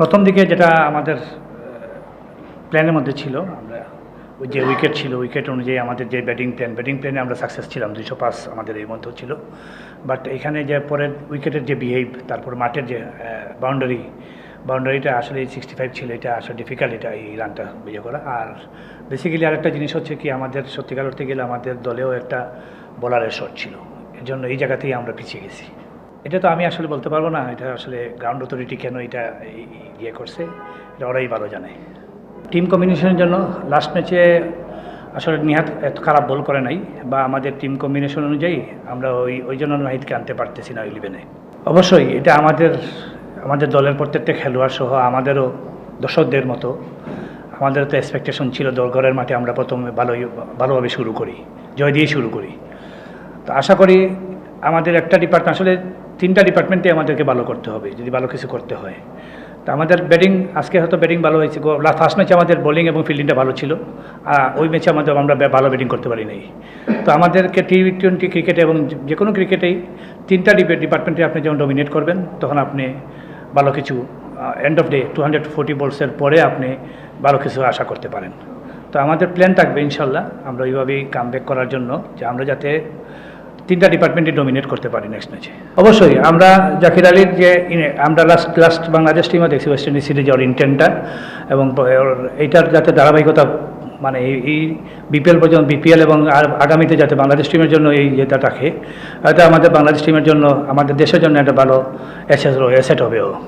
প্রথম দিকে যেটা আমাদের প্ল্যানের মধ্যে ছিল, আমরা ওই যে উইকেট ছিল, উইকেট অনুযায়ী আমাদের যে ব্যাটিং প্ল্যান, ব্যাটিং প্ল্যানে আমরা সাকসেস ছিলাম, দুইশো পাস আমাদের এই মধ্যে ছিল। বাট এখানে যে পরের উইকেটের যে বিহেভ তারপর মাঠের যে বাউন্ডারি বাউন্ডারিটা আসলে সিক্সটি ফাইভ ছিল, এটা আসলে ডিফিকাল্ট এটা এই রানটা ইয়ে করা। আর বেসিক্যালি আরেকটা জিনিস হচ্ছে কি, আমাদের সত্যিকার করতে গেলে আমাদের দলেও একটা বলারের শট ছিল। এর জন্য এই জায়গাতেই আমরা পিছিয়ে গেছি। এটা তো আমি আসলে বলতে পারব না, এটা আসলে গ্রাউন্ড অথরিটি কেন এটা ইয়ে করছে, এটা ওরাই ভালো জানে। টিম কম্বিনেশনের জন্য লাস্ট ম্যাচে আসলে নিহাত এত খারাপ বল করে নাই, বা আমাদের টিম কম্বিনেশন অনুযায়ী আমরা ওই ওই জন্য নাহিদকে আনতে পারতেছি না ইলেভেনে অবশ্যই এটা আমাদের আমাদের দলের প্রত্যেকটা খেলোয়াড় সহ আমাদেরও দর্শকদের মতো আমাদের তো এক্সপেকটেশন ছিল দরগড়ের মাঠে আমরা প্রথমে ভালোই, ভালোভাবে শুরু করি, জয় দিয়ে শুরু করি। তো আশা করি আমাদের একটা ডিপার্টমেন্ট আসলে তিনটা ডিপার্টমেন্টে আমাদেরকে ভালো করতে হবে, যদি ভালো কিছু করতে হয়। তো আমাদের ব্যাটিং আজকে হয়তো ব্যাটিং ভালো হয়েছে। ফার্স্ট ম্যাচে আমাদের বোলিং এবং ফিল্ডিংটা ভালো ছিল। আর ওই ম্যাচে আমাদের আমরা ভালো ব্যাটিং করতে পারি নাই তো আমাদেরকে টি টোয়েন্টি ক্রিকেটে এবং যে- কোনো ক্রিকেটেই তিনটা ডিপার্টমেন্টে আপনি যখন ডমিনেট করবেন, তখন আপনি ভালো কিছু end of day two hundred forty বলসের পরে আপনি ভালো কিছু আশা করতে পারেন। তো আমাদের প্ল্যান থাকবে ইনশাল্লাহ, আমরা ওইভাবেই কাম করার জন্য যে আমরা যাতে তিনটা ডিপার্টমেন্টে ডমিনেট করতে পারি নেক্সট ম্যাচে অবশ্যই, আমরা জাকির আলীর যে আমরা লাস্ট লাস্ট বাংলাদেশ টিমও দেখছি ওয়েস্ট ইন্ডিজ সিরিজে ওর ইন্টেন্টটা এবং এইটার যাতে ধারাবাহিকতা মানে এই বিপিএল পর্যন্ত বিপিএল এবং আগামীতে যাতে বাংলাদেশ টিমের জন্য এই যেটা থাকে হয়তো আমাদের বাংলাদেশ টিমের জন্য, আমাদের দেশের জন্য একটা ভালো অ্যাসেস অ্যাসেট হবেও